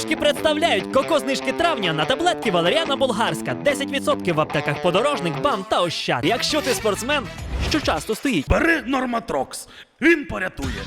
Знижки представляють коко-знижки травня на таблетки Валеріана Болгарська. 10% в аптеках подорожник, бам та ощад. Якщо ти спортсмен, що часто стоїть. Бери Норматрокс, він порятує.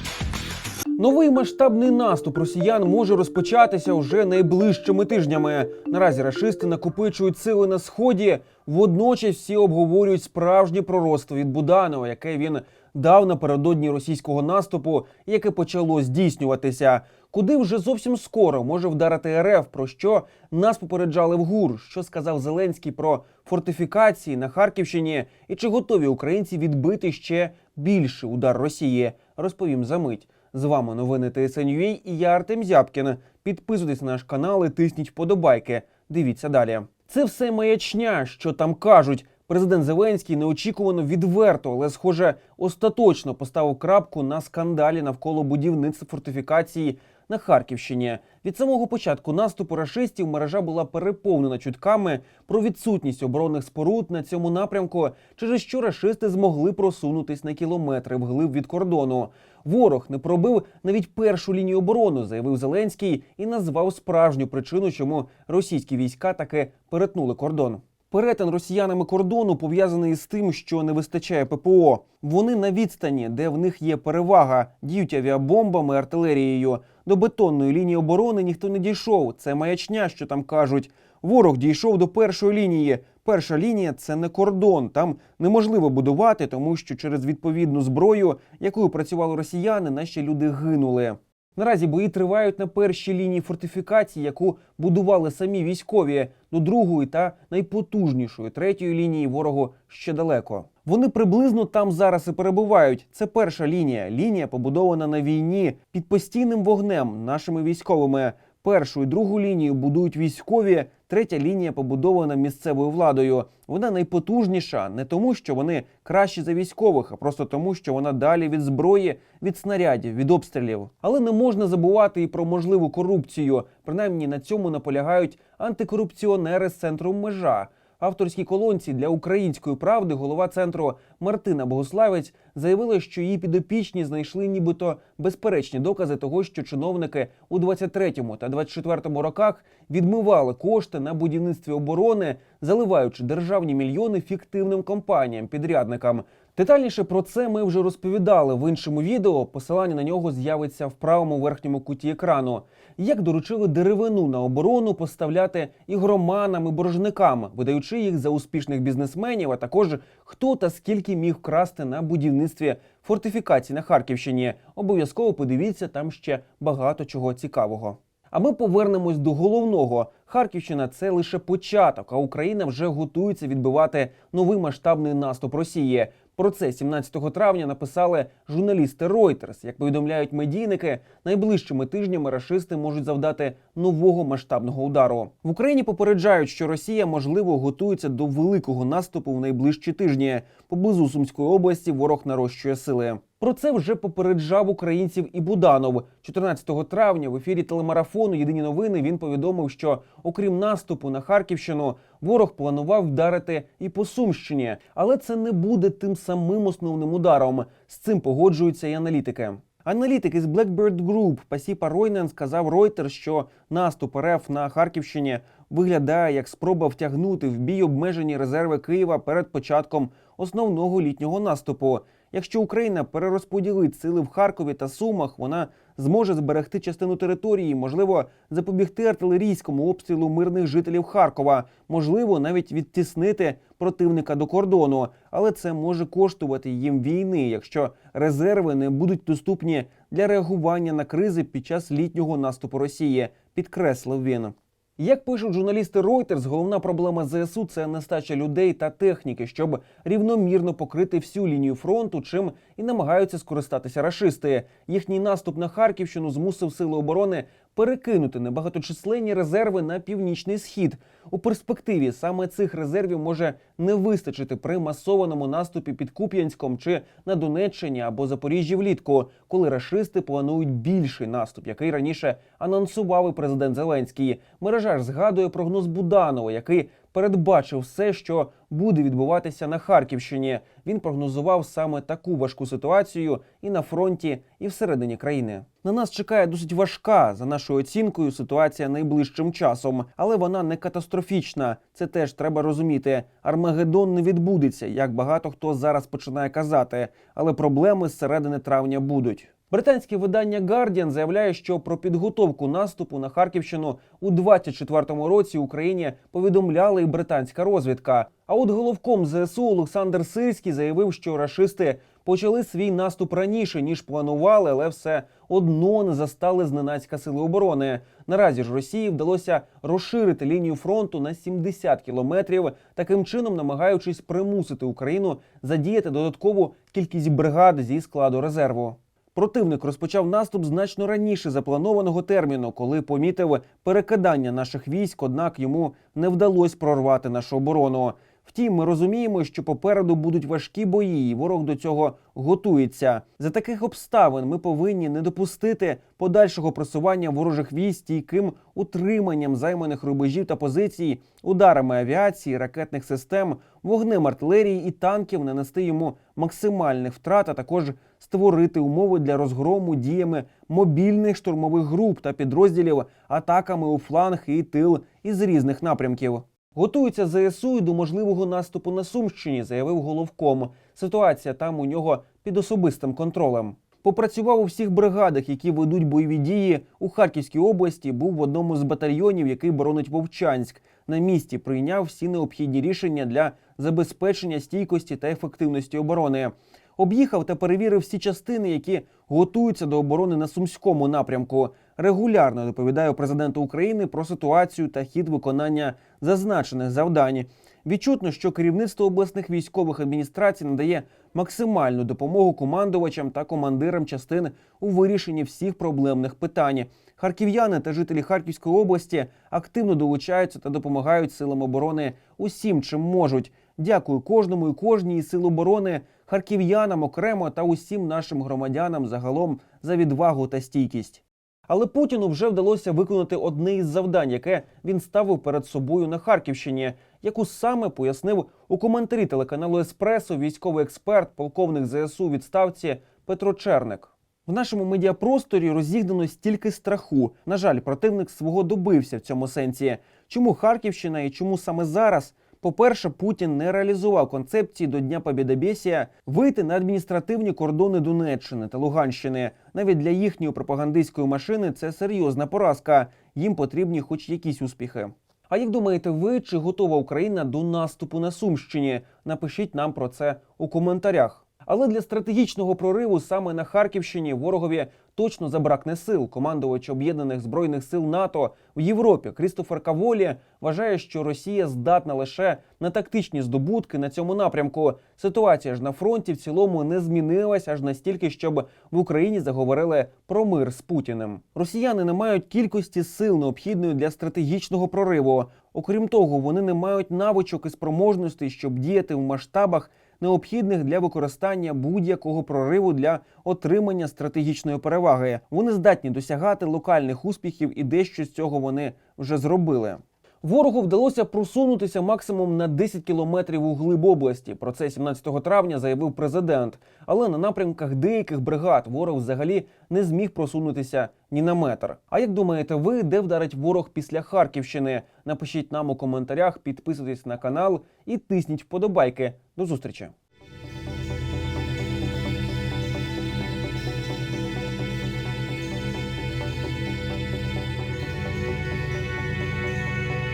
Новий масштабний наступ росіян може розпочатися вже найближчими тижнями. Наразі рашисти накопичують сили на сході. Водночас всі обговорюють справжнє пророцтво від Буданова, яке він дав напередодні російського наступу, яке почало здійснюватися. Куди вже зовсім скоро може вдарити РФ, про що нас попереджали в ГУР, що сказав Зеленський про фортифікації на Харківщині, і чи готові українці відбити ще більший удар Росії? Розповім за мить. З вами новини ТСНЮА і я Артем Зябкін. Підписуйтесь на наш канал і тисніть вподобайки. Дивіться далі. Це все маячня, що там кажуть. Президент Зеленський неочікувано відверто, але схоже, остаточно поставив крапку на скандалі навколо будівництва фортифікації на Харківщині. Від самого початку наступу рашистів мережа була переповнена чутками про відсутність оборонних споруд на цьому напрямку, через що рашисти змогли просунутись на кілометри вглиб від кордону. Ворог не пробив навіть першу лінію оборони, заявив Зеленський і назвав справжню причину, чому російські війська таки перетнули кордон. Перетин росіянами кордону пов'язаний із тим, що не вистачає ППО. Вони на відстані, де в них є перевага, діють авіабомбами, артилерією. До бетонної лінії оборони ніхто не дійшов. Це маячня, що там кажуть. Ворог дійшов до першої лінії. Перша лінія це не кордон. Там неможливо будувати, тому що через відповідну зброю, якою працювали росіяни, наші люди гинули. Наразі бої тривають на першій лінії фортифікації, яку будували самі військові. До другої та найпотужнішої третьої лінії ворогу ще далеко. Вони приблизно там зараз і перебувають. Це перша лінія. Лінія побудована на війні під постійним вогнем нашими військовими. Першу і другу лінію будують військові. Третя лінія побудована місцевою владою. Вона найпотужніша не тому, що вони кращі за військових, а просто тому, що вона далі від зброї, від снарядів, від обстрілів. Але не можна забувати і про можливу корупцію. Принаймні на цьому наполягають антикорупціонери з центру межа. Авторській колонці для української правди голова центру Мартина Богославець заявила, що її підопічні знайшли нібито безперечні докази того, що чиновники у 23-му та 24-му роках відмивали кошти на будівництві оборони, заливаючи державні мільйони фіктивним компаніям, підрядникам. Детальніше про це ми вже розповідали в іншому відео. Посилання на нього з'явиться в правому верхньому куті екрану. Як доручили деревину на оборону поставляти ігроманам і боржникам, видаючи їх за успішних бізнесменів, а також хто та скільки міг вкрасти на будівництві фортифікацій на Харківщині. Обов'язково подивіться там ще багато чого цікавого. А ми повернемось до головного. Харківщина це лише початок, а Україна вже готується відбивати новий масштабний наступ Росії. Про це 17 травня написали журналісти Reuters. Як повідомляють медійники, найближчими тижнями рашисти можуть завдати нового масштабного удару. В Україні попереджають, що Росія можливо готується до великого наступу в найближчі тижні. Поблизу Сумської області ворог нарощує сили. Про це вже попереджав українців і Буданов. 14 травня в ефірі телемарафону Єдині новини він повідомив, що окрім наступу на Харківщину, ворог планував вдарити і по Сумщині, але це не буде тим самим основним ударом. З цим погоджуються і аналітики. Аналітик із Blackbird Group Пасіпа Ройнен сказав Reuters, що наступ РФ на Харківщині виглядає як спроба втягнути в бій обмежені резерви Києва перед початком основного літнього наступу. Якщо Україна перерозподілить сили в Харкові та Сумах, вона зможе зберегти частину території, можливо, запобігти артилерійському обстрілу мирних жителів Харкова, можливо, навіть відтіснити противника до кордону. Але це може коштувати їм війни, якщо резерви не будуть доступні для реагування на кризи під час літнього наступу Росії, підкреслив він. Як пишуть журналісти Reuters, головна проблема ЗСУ це нестача людей та техніки, щоб рівномірно покрити всю лінію фронту, чим і намагаються скористатися рашисти. Їхній наступ на Харківщину змусив сили оборони перекинути небагаточисленні резерви на північний схід. У перспективі саме цих резервів може не вистачити при масованому наступі під Куп'янськом чи на Донеччині або Запоріжжі влітку, коли рашисти планують більший наступ, який раніше анонсував і президент Зеленський. Мережа ж згадує прогноз Буданова, який передбачив все, що буде відбуватися на Харківщині. Він прогнозував саме таку важку ситуацію і на фронті, і всередині країни. На нас чекає досить важка за нашою оцінкою ситуація найближчим часом, але вона не катастрофічна. Це теж треба розуміти. Армагеддон не відбудеться, як багато хто зараз починає казати, але проблеми з середини травня будуть. Британське видання Guardian заявляє, що про підготовку наступу на Харківщину у 24-му році Україні повідомляла і британська розвідка. А от головком ЗСУ Олександр Сирський заявив, що рашисти почали свій наступ раніше ніж планували, але все одно не застали зненацька сили оборони. Наразі ж Росії вдалося розширити лінію фронту на 70 кілометрів, таким чином намагаючись примусити Україну задіяти додаткову кількість бригад зі складу резерву. Противник розпочав наступ значно раніше запланованого терміну, коли помітив перекидання наших військ, однак йому не вдалося прорвати нашу оборону. Втім, ми розуміємо, що попереду будуть важкі бої, і ворог до цього готується. За таких обставин ми повинні не допустити подальшого просування ворожих військ стійким утриманням займаних рубежів та позицій, ударами авіації, ракетних систем, вогнем артилерії і танків, нанести йому максимальних втрат, а також створити умови для розгрому діями мобільних штурмових груп та підрозділів, атаками у фланг і тил із різних напрямків. Готується ЗСУ і до можливого наступу на Сумщині, заявив головком. Ситуація там у нього під особистим контролем. Попрацював у всіх бригадах, які ведуть бойові дії у Харківській області. Був в одному з батальйонів, який боронить Вовчанськ. На місці прийняв всі необхідні рішення для забезпечення стійкості та ефективності оборони. Об'їхав та перевірив всі частини, які готуються до оборони на сумському напрямку. Регулярно доповідаю президенту України про ситуацію та хід виконання зазначених завдань. Відчутно, що керівництво обласних військових адміністрацій надає максимальну допомогу командувачам та командирам частин у вирішенні всіх проблемних питань. Харків'яни та жителі Харківської області активно долучаються та допомагають силам оборони усім, чим можуть. Дякую кожному і кожній із сил оборони, харків'янам окремо та усім нашим громадянам загалом за відвагу та стійкість. Але Путіну вже вдалося виконати одне із завдань, яке він ставив перед собою на Харківщині, яку саме пояснив у коментарі телеканалу Еспресо військовий експерт, полковник ЗСУ відставці Петро Черник. В нашому медіапросторі розігнано стільки страху. На жаль, противник свого добився в цьому сенсі. Чому Харківщина і чому саме зараз? По-перше, Путін не реалізував концепції до Дня Побєдобєсія вийти на адміністративні кордони Донеччини та Луганщини. Навіть для їхньої пропагандистської машини це серйозна поразка. Їм потрібні хоч якісь успіхи. А як думаєте ви, чи готова Україна до наступу на Сумщині? Напишіть нам про це у коментарях. Але для стратегічного прориву саме на Харківщині ворогові точно забракне сил. Командувач об'єднаних збройних сил НАТО в Європі Крістофер Каволі вважає, що Росія здатна лише на тактичні здобутки на цьому напрямку. Ситуація ж на фронті в цілому не змінилась аж настільки, щоб в Україні заговорили про мир з Путіним. Росіяни не мають кількості сил необхідної для стратегічного прориву. Окрім того, вони не мають навичок і спроможностей, щоб діяти в масштабах необхідних для використання будь-якого прориву для отримання стратегічної переваги. Вони здатні досягати локальних успіхів, і дещо з цього вони вже зробили. Ворогу вдалося просунутися максимум на 10 кілометрів у глиб області. Про це 17 травня заявив президент. Але на напрямках деяких бригад ворог взагалі не зміг просунутися ні на метр. А як думаєте, ви де вдарить ворог після Харківщини? Напишіть нам у коментарях, підписуйтесь на канал і тисніть вподобайки. До зустрічі!